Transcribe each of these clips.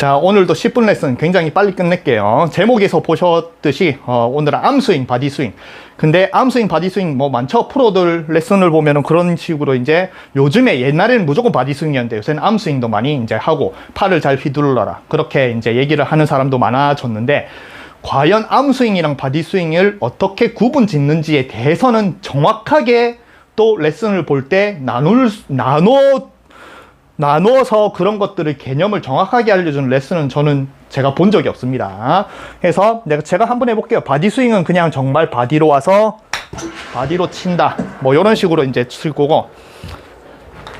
자, 오늘도 10분 레슨 굉장히 빨리 끝낼게요. 제목에서 보셨듯이, 어, 오늘은 암스윙, 바디스윙. 근데 암스윙, 바디스윙 뭐 많죠? 프로들 레슨을 보면은 그런 식으로 이제 요즘에 옛날에는 무조건 바디스윙이었는데 요새는 암스윙도 많이 이제 하고 팔을 잘 휘둘러라. 그렇게 이제 얘기를 하는 사람도 많아졌는데 과연 암스윙이랑 바디스윙을 어떻게 구분 짓는지에 대해서는 정확하게 또 레슨을 볼 때 나눌, 수- 나눠 나누어서 그런 것들을 개념을 정확하게 알려주는 레슨은 저는 제가 본 적이 없습니다. 그래서 내가 제가 한번 해볼게요. 바디 스윙은 그냥 정말 바디로 와서 바디로 친다. 뭐 이런 식으로 이제 칠 거고.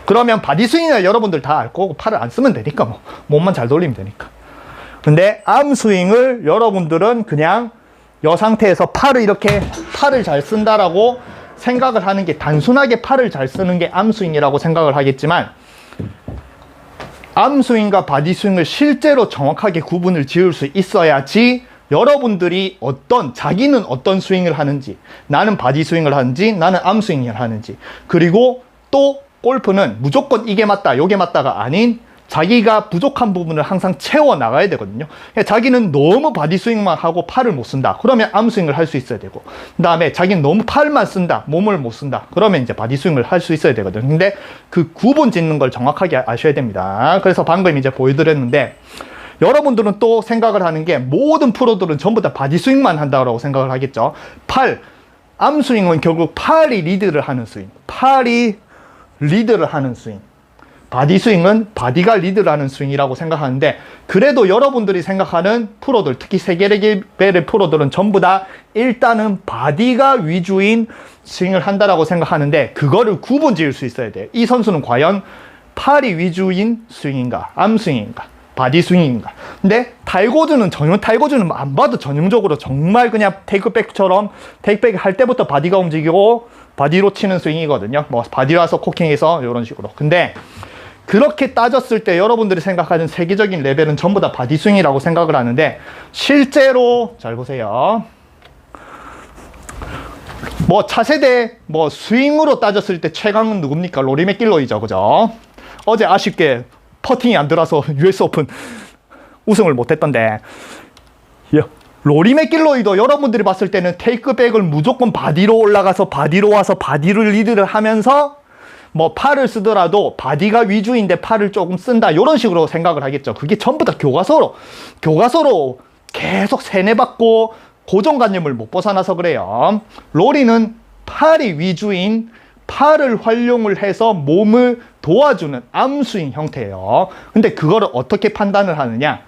그러면 바디 스윙을 여러분들 다 알 거고 팔을 안 쓰면 되니까 뭐 몸만 잘 돌리면 되니까. 근데 암 스윙을 여러분들은 그냥 여 상태에서 팔을 이렇게 팔을 잘 쓴다라고 생각을 하는 게 단순하게 팔을 잘 쓰는 게 암 스윙이라고 생각을 하겠지만 암스윙과 바디스윙을 실제로 정확하게 구분을 지을 수 있어야지 여러분들이 어떤 자기는 어떤 스윙을 하는지 나는 바디스윙을 하는지 나는 암스윙을 하는지 그리고 또 골프는 무조건 이게 맞다 요게 맞다가 아닌 자기가 부족한 부분을 항상 채워 나가야 되거든요. 그러니까 자기는 너무 바디 스윙만 하고 팔을 못 쓴다. 그러면 암 스윙을 할 수 있어야 되고, 그 다음에 자기는 너무 팔만 쓴다. 몸을 못 쓴다. 그러면 이제 바디 스윙을 할 수 있어야 되거든요. 근데 그 구분 짓는 걸 정확하게 아셔야 됩니다. 그래서 방금 이제 보여드렸는데, 여러분들은 또 생각을 하는 게 모든 프로들은 전부 다 바디 스윙만 한다고 생각을 하겠죠. 팔, 암 스윙은 결국 팔이 리드를 하는 스윙. 팔이 리드를 하는 스윙. 바디 스윙은 바디가 리드를 하는 스윙이라고 생각하는데 그래도 여러분들이 생각하는 프로들 특히 세계 레벨의 프로들은 전부 다 일단은 바디가 위주인 스윙을 한다라고 생각하는데 그거를 구분 지을 수 있어야 돼요. 이 선수는 과연 팔이 위주인 스윙인가 암 스윙인가 바디 스윙인가 근데 타이거즈는 전혀 타이거즈는 안 봐도 전형적으로 정말 그냥 테이크백처럼 테이크백 할 때부터 바디가 움직이고 바디로 치는 스윙이거든요. 뭐 바디라서 코킹해서 이런 식으로. 근데 그렇게 따졌을 때 여러분들이 생각하는 세계적인 레벨은 전부 다 바디 스윙이라고 생각을 하는데 실제로 잘 보세요. 뭐 차세대 뭐 스윙으로 따졌을 때 최강은 누굽니까? 로리 맥길로이죠. 그죠? 어제 아쉽게 퍼팅이 안 들어서 US 오픈 우승을 못 했던데 예. 로리 맥길로이도 여러분들이 봤을 때는 테이크백을 무조건 바디로 올라가서 바디로 와서 바디를 리드를 하면서 뭐 팔을 쓰더라도 바디가 위주인데 팔을 조금 쓴다 이런 식으로 생각을 하겠죠. 그게 전부 다 교과서로 교과서로 계속 세뇌받고 고정관념을 못 벗어나서 그래요. 로리는 팔이 위주인 팔을 활용을 해서 몸을 도와주는 암스윙 형태예요. 근데 그거를 어떻게 판단을 하느냐?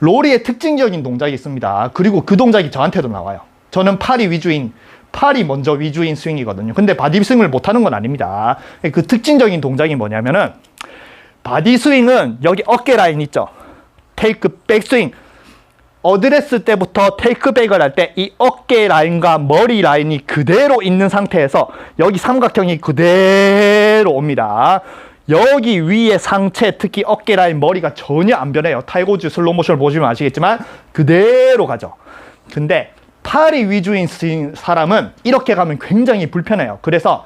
로리의 특징적인 동작이 있습니다. 그리고 그 동작이 저한테도 나와요. 저는 팔이 위주인, 팔이 먼저 위주인 스윙이거든요. 근데 바디 스윙을 못하는 건 아닙니다. 그 특징적인 동작이 뭐냐면은, 바디 스윙은 여기 어깨 라인 있죠? 테이크 백 스윙. 어드레스 때부터 테이크백을 할 때 이 어깨 라인과 머리 라인이 그대로 있는 상태에서 여기 삼각형이 그대로 옵니다. 여기 위에 상체 특히 어깨 라인 머리가 전혀 안 변해요. 타이거즈 슬로우 모션을 보시면 아시겠지만 그대로 가죠. 근데 팔이 위주인 사람은 이렇게 가면 굉장히 불편해요. 그래서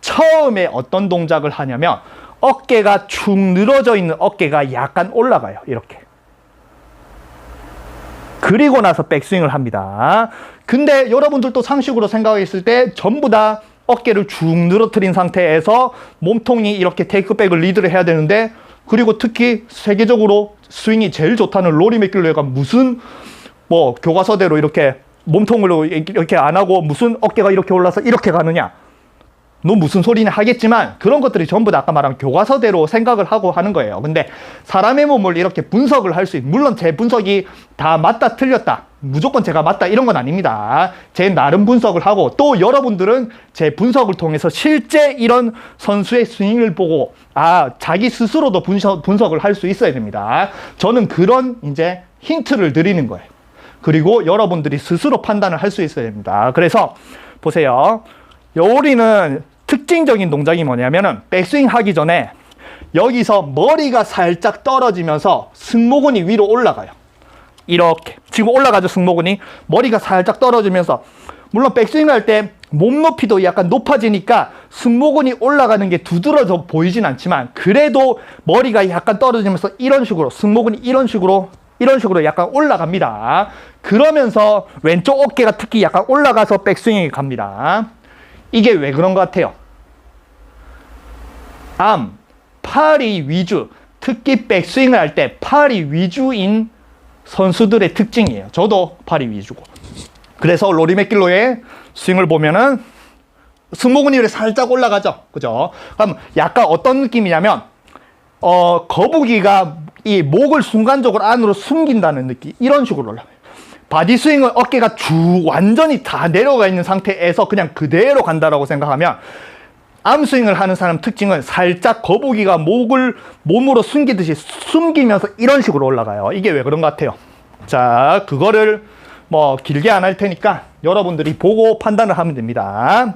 처음에 어떤 동작을 하냐면 어깨가 축 늘어져 있는 어깨가 약간 올라가요. 이렇게. 그리고 나서 백스윙을 합니다. 근데 여러분들도 상식으로 생각했을 때 전부 다 어깨를 쭉 늘어뜨린 상태에서 몸통이 이렇게 테이크백을 리드를 해야 되는데 그리고 특히 세계적으로 스윙이 제일 좋다는 로리 맥길로가 무슨 뭐 교과서대로 이렇게 몸통으로 이렇게 안 하고 무슨 어깨가 이렇게 올라서 이렇게 가느냐 너 무슨 소리냐 하겠지만 그런 것들이 전부 다 아까 말한 교과서대로 생각을 하고 하는 거예요. 근데 사람의 몸을 이렇게 분석을 할 수 있는 물론 제 분석이 다 맞다 틀렸다. 무조건 제가 맞다 이런 건 아닙니다. 제 나름 분석을 하고 또 여러분들은 제 분석을 통해서 실제 이런 선수의 스윙을 보고 아 자기 스스로도 분석, 분석을 할 수 있어야 됩니다. 저는 그런 이제 힌트를 드리는 거예요. 그리고 여러분들이 스스로 판단을 할 수 있어야 됩니다. 그래서 보세요. 요리는 특징적인 동작이 뭐냐면은 백스윙 하기 전에 여기서 머리가 살짝 떨어지면서 승모근이 위로 올라가요. 이렇게 지금 올라가죠 승모근이 머리가 살짝 떨어지면서 물론 백스윙 할 때 몸 높이도 약간 높아지니까 승모근이 올라가는 게 두드러져 보이진 않지만 그래도 머리가 약간 떨어지면서 이런 식으로 승모근이 이런 식으로 이런 식으로 약간 올라갑니다. 그러면서 왼쪽 어깨가 특히 약간 올라가서 백스윙이 갑니다. 이게 왜 그런 것 같아요? 암, 팔이 위주, 특히 백스윙을 할 때 팔이 위주인 선수들의 특징이에요. 저도 팔이 위주고. 그래서 로리 맥길로의 스윙을 보면은 승모근이 살짝 올라가죠. 그죠? 그럼 약간 어떤 느낌이냐면, 어, 거북이가 이 목을 순간적으로 안으로 숨긴다는 느낌. 이런 식으로 올라가요. 바디 스윙은 어깨가 쭉 완전히 다 내려가 있는 상태에서 그냥 그대로 간다라고 생각하면 암스윙을 하는 사람 특징은 살짝 거북이가 목을 몸으로 숨기듯이 숨기면서 이런 식으로 올라가요. 이게 왜 그런 것 같아요? 자, 그거를 뭐 길게 안 할 테니까 여러분들이 보고 판단을 하면 됩니다.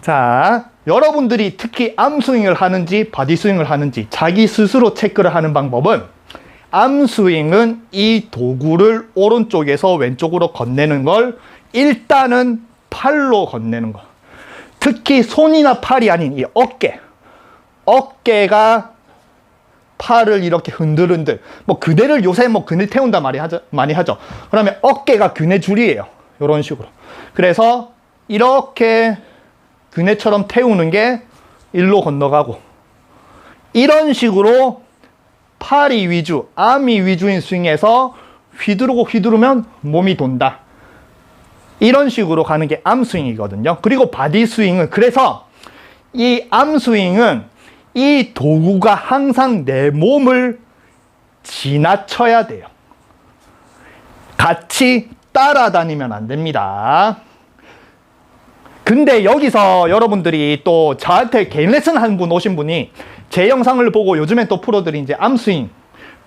자, 여러분들이 특히 암스윙을 하는지 바디스윙을 하는지 자기 스스로 체크를 하는 방법은 암스윙은 이 도구를 오른쪽에서 왼쪽으로 건네는 걸 일단은 팔로 건네는 거. 특히 손이나 팔이 아닌 이 어깨. 어깨가 팔을 이렇게 흔들흔들. 뭐 그대를 요새 뭐 그네 태운다 말이 하죠, 많이 하죠. 그러면 어깨가 그네 줄이에요. 이런 식으로. 그래서 이렇게 그네처럼 태우는 게 일로 건너가고 이런 식으로 팔이 위주, 암이 위주인 스윙에서 휘두르고 휘두르면 몸이 돈다. 이런 식으로 가는 게 암 스윙이거든요. 그리고 바디 스윙은 그래서 이 암 스윙은 이 도구가 항상 내 몸을 지나쳐야 돼요. 같이 따라다니면 안 됩니다. 근데 여기서 여러분들이 또 저한테 개인 레슨 한분 오신 분이 제 영상을 보고 요즘엔 또 프로들이 이제 암스윙,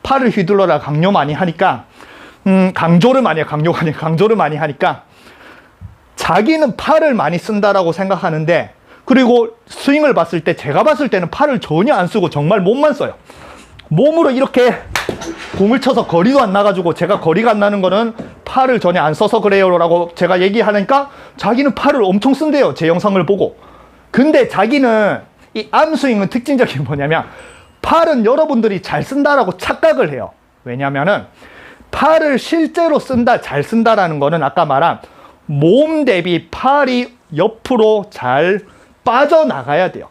팔을 휘둘러라 강요 많이 하니까, 음, 강조를 많이 해, 강요가 아니라 강조를 많이 하니까, 자기는 팔을 많이 쓴다라고 생각하는데, 그리고 스윙을 봤을 때, 제가 봤을 때는 팔을 전혀 안 쓰고 정말 몸만 써요. 몸으로 이렇게 공을 쳐서 거리도 안 나가지고 제가 거리가 안 나는 거는 팔을 전혀 안 써서 그래요 라고 제가 얘기하니까 자기는 팔을 엄청 쓴대요. 제 영상을 보고. 근데 자기는 이 암스윙은 특징적인 게 뭐냐면 팔은 여러분들이 잘 쓴다라고 착각을 해요. 왜냐면은 팔을 실제로 쓴다, 잘 쓴다라는 거는 아까 말한 몸 대비 팔이 옆으로 잘 빠져나가야 돼요.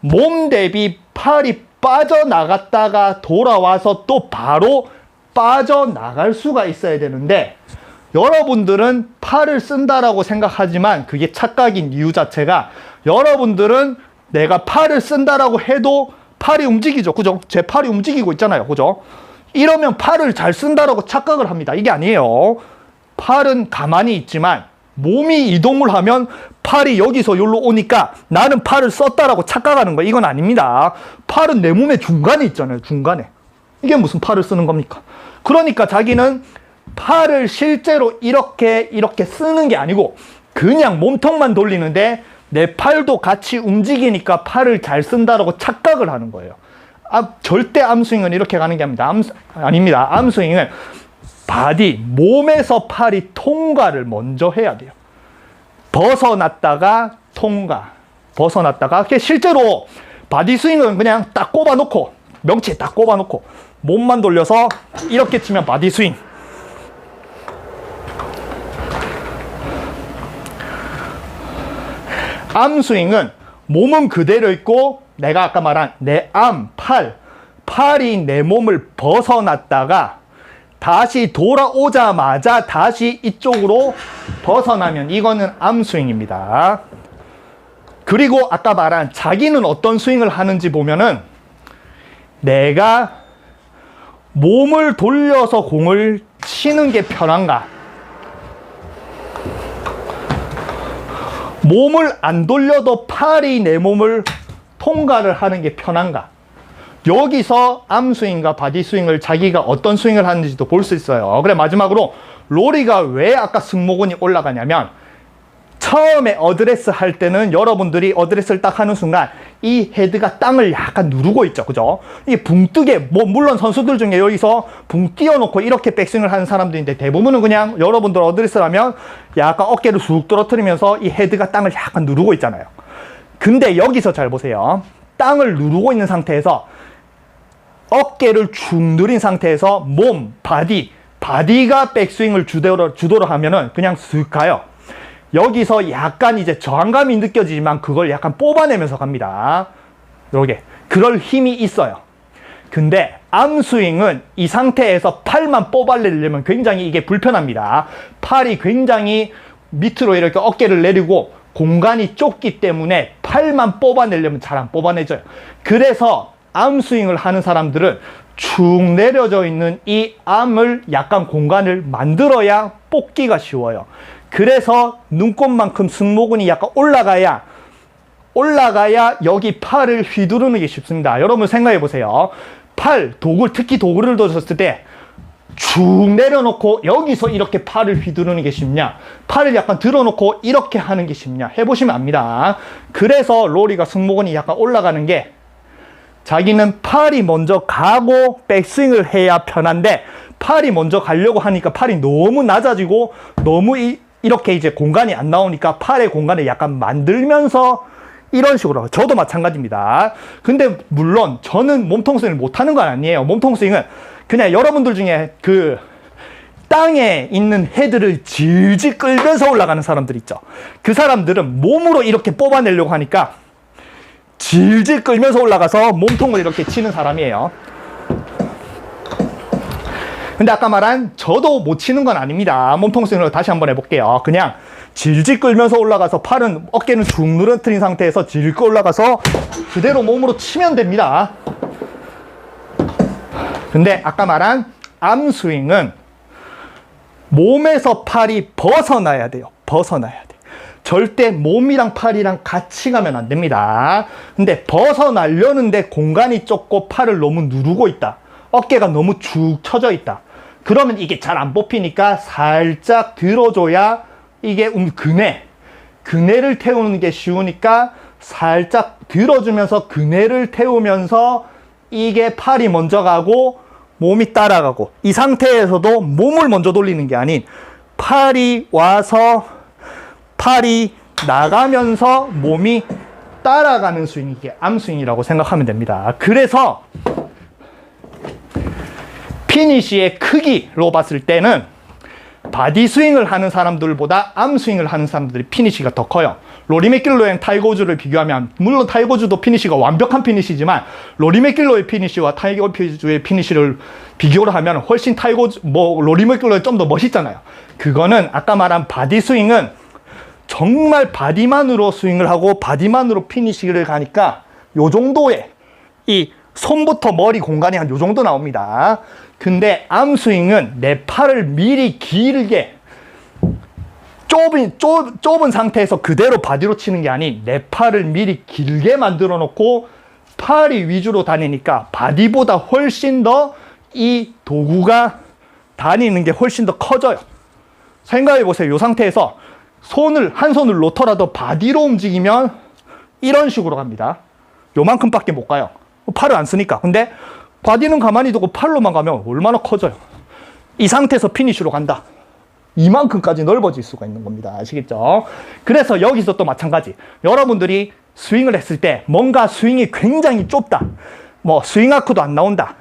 몸 대비 팔이 빠져나갔다가 돌아와서 또 바로 빠져나갈 수가 있어야 되는데 여러분들은 팔을 쓴다라고 생각하지만 그게 착각인 이유 자체가 여러분들은 내가 팔을 쓴다라고 해도 팔이 움직이죠. 그죠? 제 팔이 움직이고 있잖아요. 그죠? 이러면 팔을 잘 쓴다라고 착각을 합니다. 이게 아니에요. 팔은 가만히 있지만 몸이 이동을 하면 팔이 여기서 여기로 오니까 나는 팔을 썼다라고 착각하는 거예요. 이건 아닙니다. 팔은 내 몸의 중간에 있잖아요. 중간에. 이게 무슨 팔을 쓰는 겁니까? 그러니까 자기는 팔을 실제로 이렇게 이렇게 쓰는 게 아니고 그냥 몸통만 돌리는데 내 팔도 같이 움직이니까 팔을 잘 쓴다라고 착각을 하는 거예요. 아, 절대 암스윙은 이렇게 가는 게 아닙니다. 암, 아닙니다. 암스윙은 바디, 몸에서 팔이 통과를 먼저 해야 돼요. 벗어났다가 통과. 벗어났다가, 실제로 바디 스윙은 그냥 딱 꼽아 놓고, 명치에 딱 꼽아 놓고, 몸만 돌려서 이렇게 치면 바디 스윙. 암 스윙은 몸은 그대로 있고, 내가 아까 말한 내 암, 팔, 팔이 내 몸을 벗어났다가 다시 돌아오자마자 다시 이쪽으로 벗어나면 이거는 암 스윙입니다. 그리고 아까 말한 자기는 어떤 스윙을 하는지 보면은 내가 몸을 돌려서 공을 치는 게 편한가? 몸을 안 돌려도 팔이 내 몸을 통과를 하는 게 편한가? 여기서 암 스윙과 바디 스윙을 자기가 어떤 스윙을 하는지도 볼 수 있어요. 그래, 마지막으로 로리가 왜 아까 승모근이 올라가냐면 처음에 어드레스 할 때는 여러분들이 어드레스를 딱 하는 순간 이 헤드가 땅을 약간 누르고 있죠. 그죠? 이게 붕 뜨게, 뭐, 물론 선수들 중에 여기서 붕 띄워놓고 이렇게 백스윙을 하는 사람들인데 대부분은 그냥 여러분들 어드레스라면 약간 어깨를 쑥 떨어뜨리면서 이 헤드가 땅을 약간 누르고 있잖아요. 근데 여기서 잘 보세요. 땅을 누르고 있는 상태에서 어깨를 축 늘린 상태에서 몸, 바디, 바디가 백스윙을 주도로, 주도로 하면은 그냥 쓱 가요. 여기서 약간 이제 저항감이 느껴지지만 그걸 약간 뽑아내면서 갑니다. 요게. 그럴 힘이 있어요. 근데 암스윙은 이 상태에서 팔만 뽑아내려면 굉장히 이게 불편합니다. 팔이 굉장히 밑으로 이렇게 어깨를 내리고 공간이 좁기 때문에 팔만 뽑아내려면 잘 안 뽑아내져요. 그래서 암스윙을 하는 사람들은 축 내려져 있는 이 암을 약간 공간을 만들어야 뽑기가 쉬워요. 그래서 눈곱만큼 승모근이 약간 올라가야 올라가야 여기 팔을 휘두르는 게 쉽습니다. 여러분 생각해 보세요. 팔, 도구, 특히 도구를 뒀을 때 쭉 내려놓고 여기서 이렇게 팔을 휘두르는 게 쉽냐? 팔을 약간 들어놓고 이렇게 하는 게 쉽냐? 해보시면 압니다. 그래서 로리가 승모근이 약간 올라가는 게 자기는 팔이 먼저 가고 백스윙을 해야 편한데 팔이 먼저 가려고 하니까 팔이 너무 낮아지고 너무 이, 이렇게 이제 공간이 안 나오니까 팔의 공간을 약간 만들면서 이런 식으로 저도 마찬가지입니다. 근데 물론 저는 몸통 스윙을 못하는 건 아니에요. 몸통 스윙은 그냥 여러분들 중에 그 땅에 있는 헤드를 질질 끌면서 올라가는 사람들 있죠. 그 사람들은 몸으로 이렇게 뽑아내려고 하니까 질질 끌면서 올라가서 몸통을 이렇게 치는 사람이에요. 근데 아까 말한 저도 못 치는 건 아닙니다. 몸통 스윙으로 다시 한번 해볼게요. 그냥 질질 끌면서 올라가서 팔은 어깨는 쭉 늘어뜨린 상태에서 질질 올라가서 그대로 몸으로 치면 됩니다. 근데 아까 말한 암 스윙은 몸에서 팔이 벗어나야 돼요. 벗어나야 돼. 절대 몸이랑 팔이랑 같이 가면 안 됩니다. 근데 벗어나려는데 공간이 좁고 팔을 너무 누르고 있다. 어깨가 너무 축 처져 있다. 그러면 이게 잘 안 뽑히니까 살짝 들어줘야 이게 음, 그네. 그네를 태우는 게 쉬우니까 살짝 들어주면서 그네를 태우면서 이게 팔이 먼저 가고 몸이 따라가고 이 상태에서도 몸을 먼저 돌리는 게 아닌 팔이 와서 팔이 나가면서 몸이 따라가는 스윙이 게 암스윙이라고 생각하면 됩니다. 그래서 피니시의 크기로 봤을 때는 바디 스윙을 하는 사람들보다 암 스윙을 하는 사람들이 피니시가 더 커요. 로리 맥길로의 타이거즈를 비교하면 물론 타이거즈도 피니시가 완벽한 피니시지만 로리 맥길로의 피니시와 타이거즈의 피니시를 비교를 하면 훨씬 타이거즈 뭐 로리 맥길로의 좀 더 멋있잖아요. 그거는 아까 말한 바디 스윙은 정말 바디만으로 스윙을 하고 바디만으로 피니시를 가니까 요 정도의 이 손부터 머리 공간이 한 요 정도 나옵니다. 근데 암 스윙은 내 팔을 미리 길게 좁은, 좁, 좁은 상태에서 그대로 바디로 치는 게 아닌 내 팔을 미리 길게 만들어 놓고 팔이 위주로 다니니까 바디보다 훨씬 더 이 도구가 다니는 게 훨씬 더 커져요. 생각해 보세요. 이 상태에서 손을, 한 손을 놓더라도 바디로 움직이면 이런 식으로 갑니다. 요만큼밖에 못 가요. 팔을 안 쓰니까. 근데 바디는 가만히 두고 팔로만 가면 얼마나 커져요. 이 상태에서 피니쉬로 간다. 이만큼까지 넓어질 수가 있는 겁니다. 아시겠죠? 그래서 여기서 또 마찬가지. 여러분들이 스윙을 했을 때 뭔가 스윙이 굉장히 좁다. 뭐 스윙 아크도 안 나온다.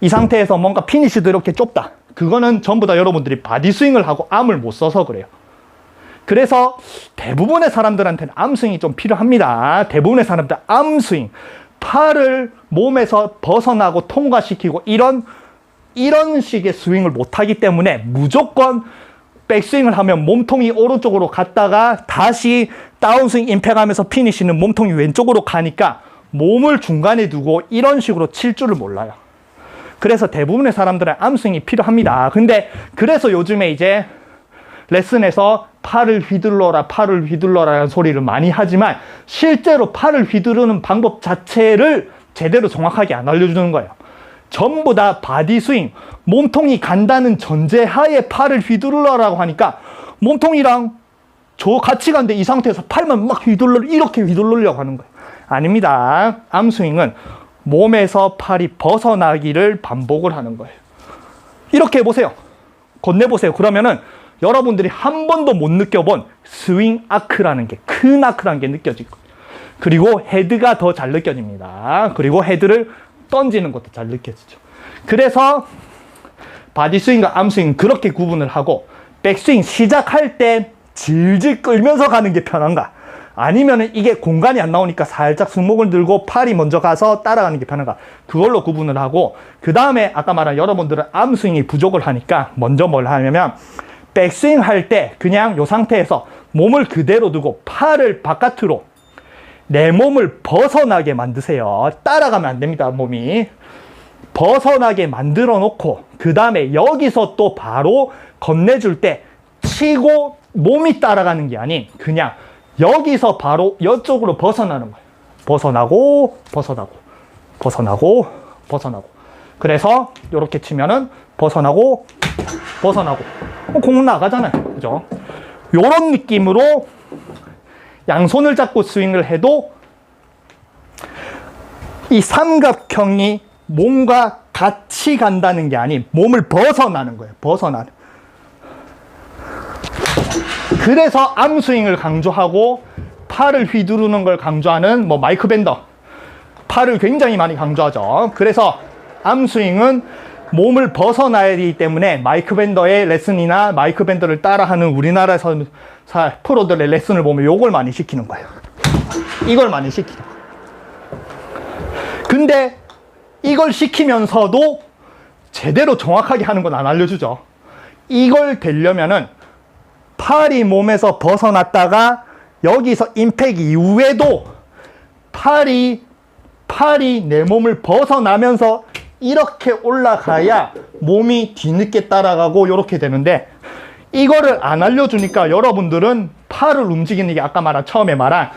이 상태에서 뭔가 피니쉬도 이렇게 좁다. 그거는 전부 다 여러분들이 바디 스윙을 하고 암을 못 써서 그래요. 그래서 대부분의 사람들한테는 암스윙이 좀 필요합니다. 대부분의 사람들 암스윙. 팔을 몸에서 벗어나고 통과시키고 이런 이런 식의 스윙을 못하기 때문에 무조건 백스윙을 하면 몸통이 오른쪽으로 갔다가 다시 다운스윙 임팩하면서 피니시는 몸통이 왼쪽으로 가니까 몸을 중간에 두고 이런 식으로 칠 줄을 몰라요. 그래서 대부분의 사람들은 암스윙이 필요합니다. 근데 그래서 요즘에 이제 레슨에서 팔을 휘둘러라, 팔을 휘둘러라는 소리를 많이 하지만 실제로 팔을 휘두르는 방법 자체를 제대로 정확하게 안 알려주는 거예요. 전부 다 바디 스윙, 몸통이 간다는 전제하에 팔을 휘두르라고 하니까 몸통이랑 저 같이 간데 이 상태에서 팔만 막 휘둘러, 이렇게 휘둘르려고 하는 거예요. 아닙니다. 암스윙은 몸에서 팔이 벗어나기를 반복을 하는 거예요. 이렇게 해보세요. 건네보세요. 그러면은 여러분들이 한 번도 못 느껴본 스윙 아크라는 게, 큰 아크라는 게 느껴질 거예요. 그리고 헤드가 더 잘 느껴집니다. 그리고 헤드를 던지는 것도 잘 느껴지죠. 그래서 바디 스윙과 암 스윙 그렇게 구분을 하고 백스윙 시작할 때 질질 끌면서 가는 게 편한가? 아니면은 이게 공간이 안 나오니까 살짝 승목을 들고 팔이 먼저 가서 따라가는 게 편한가? 그걸로 구분을 하고 그 다음에 아까 말한 여러분들은 암 스윙이 부족을 하니까 먼저 뭘 하냐면 백스윙 할 때 그냥 요 상태에서 몸을 그대로 두고 팔을 바깥으로 내 몸을 벗어나게 만드세요. 따라가면 안 됩니다, 몸이. 벗어나게 만들어 놓고, 그 다음에 여기서 또 바로 건네줄 때 치고 몸이 따라가는 게 아닌 그냥 여기서 바로 이쪽으로 벗어나는 거예요. 벗어나고, 벗어나고, 벗어나고, 벗어나고. 그래서 이렇게 치면은 벗어나고, 벗어나고. 어, 공 나가잖아요. 그죠? 요런 느낌으로 양손을 잡고 스윙을 해도 이 삼각형이 몸과 같이 간다는 게 아닌 몸을 벗어나는 거예요. 벗어나는. 그래서 암스윙을 강조하고 팔을 휘두르는 걸 강조하는 뭐 마이크 밴더. 팔을 굉장히 많이 강조하죠. 그래서 암스윙은 몸을 벗어나야 되기 때문에 마이크 밴더의 레슨이나 마이크 밴더를 따라하는 우리나라에서 사- 프로들의 레슨을 보면 요걸 많이 시키는 거예요. 이걸 많이 시키는 거예요. 근데 이걸 시키면서도 제대로 정확하게 하는 건 안 알려주죠. 이걸 되려면은 팔이 몸에서 벗어났다가 여기서 임팩 이후에도 팔이 팔이 내 몸을 벗어나면서 이렇게 올라가야 몸이 뒤늦게 따라가고 이렇게 되는데 이거를 안 알려주니까 여러분들은 팔을 움직이는 게 아까 말한 처음에 말한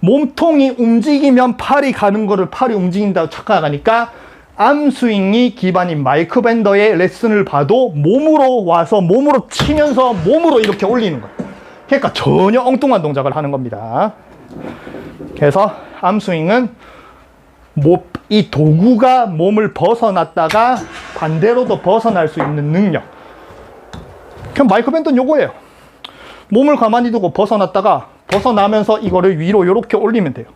몸통이 움직이면 팔이 가는 거를 팔이 움직인다고 착각하니까 암스윙이 기반인 마이크 밴더의 레슨을 봐도 몸으로 와서 몸으로 치면서 몸으로 이렇게 올리는 거예요. 그러니까 전혀 엉뚱한 동작을 하는 겁니다. 그래서 암스윙은 뭐, 이 도구가 몸을 벗어났다가 반대로도 벗어날 수 있는 능력. 그냥 마이크 밴드는 요거예요. 몸을 가만히 두고 벗어났다가 벗어나면서 이거를 위로 이렇게 올리면 돼요.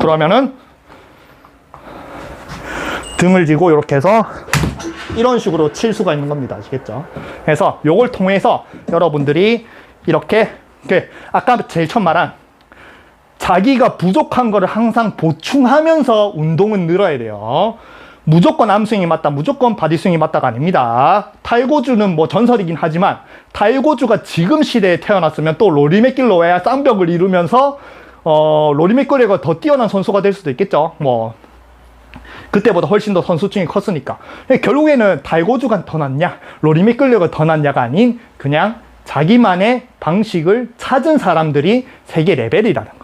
그러면은 등을 쥐고 이렇게 해서 이런 식으로 칠 수가 있는 겁니다. 아시겠죠? 그래서 요걸 통해서 여러분들이 이렇게 아까 제일 처음 말한 자기가 부족한 거를 항상 보충하면서 운동은 늘어야 돼요. 무조건 암스윙이 맞다, 무조건 바디스윙이 맞다가 아닙니다. 탈고주는 뭐 전설이긴 하지만 탈고주가 지금 시대에 태어났으면 또 로리 맥길로의 쌍벽을 이루면서 어, 로리 맥길로가 더 뛰어난 선수가 될 수도 있겠죠. 뭐 그때보다 훨씬 더 선수층이 컸으니까. 결국에는 달고주가 더 낫냐, 로리 맥글려가 더 낫냐가 아닌 그냥 자기만의 방식을 찾은 사람들이 세계 레벨이라는.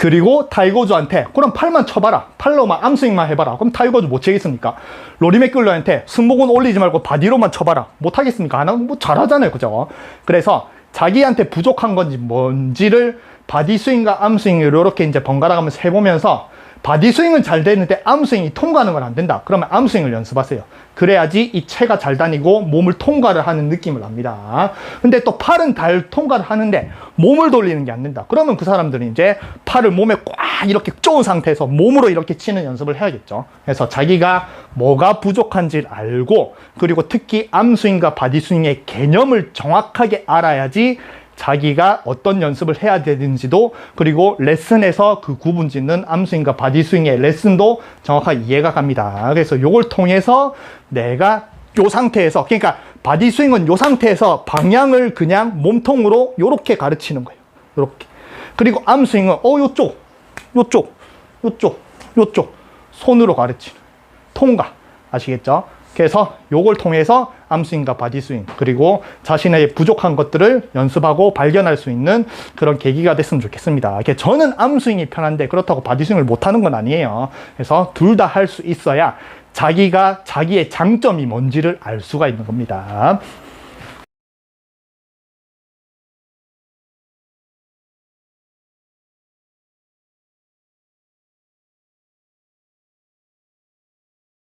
그리고 타이거즈한테 그럼 팔만 쳐봐라. 팔로만 암스윙만 해봐라. 그럼 타이거즈 못 치겠습니까? 로리 맥귤러한테 승모근 올리지 말고 바디로만 쳐봐라. 못 하겠습니까? 하나 뭐 잘하잖아요 그죠? 그래서 자기한테 부족한 건지 뭔지를 바디 스윙과 암 스윙을 이렇게 이제 번갈아 가면서 해보면서 바디 스윙은 잘 되는데 암 스윙이 통과하는 건 안 된다. 그러면 암 스윙을 연습하세요. 그래야지 이 체가 잘 다니고 몸을 통과를 하는 느낌을 압니다. 근데 또 팔은 잘 통과를 하는데 몸을 돌리는 게 안 된다. 그러면 그 사람들은 이제 팔을 몸에 꽉 이렇게 쪼은 상태에서 몸으로 이렇게 치는 연습을 해야겠죠. 그래서 자기가 뭐가 부족한지를 알고 그리고 특히 암 스윙과 바디 스윙의 개념을 정확하게 알아야지 자기가 어떤 연습을 해야 되는지도 그리고 레슨에서 그 구분 짓는 암스윙과 바디스윙의 레슨도 정확하게 이해가 갑니다. 그래서 이걸 통해서 내가 요 상태에서 그러니까 바디스윙은 요 상태에서 방향을 그냥 몸통으로 요렇게 가르치는 거예요. 요렇게. 그리고 암스윙은 어 요쪽 요쪽 요쪽 요쪽 손으로 가르치는 통과 아시겠죠? 그래서 요걸 통해서 암스윙과 바디스윙 그리고 자신의 부족한 것들을 연습하고 발견할 수 있는 그런 계기가 됐으면 좋겠습니다. 저는 암스윙이 편한데 그렇다고 바디스윙을 못하는 건 아니에요. 그래서 둘 다 할 수 있어야 자기가 자기의 장점이 뭔지를 알 수가 있는 겁니다.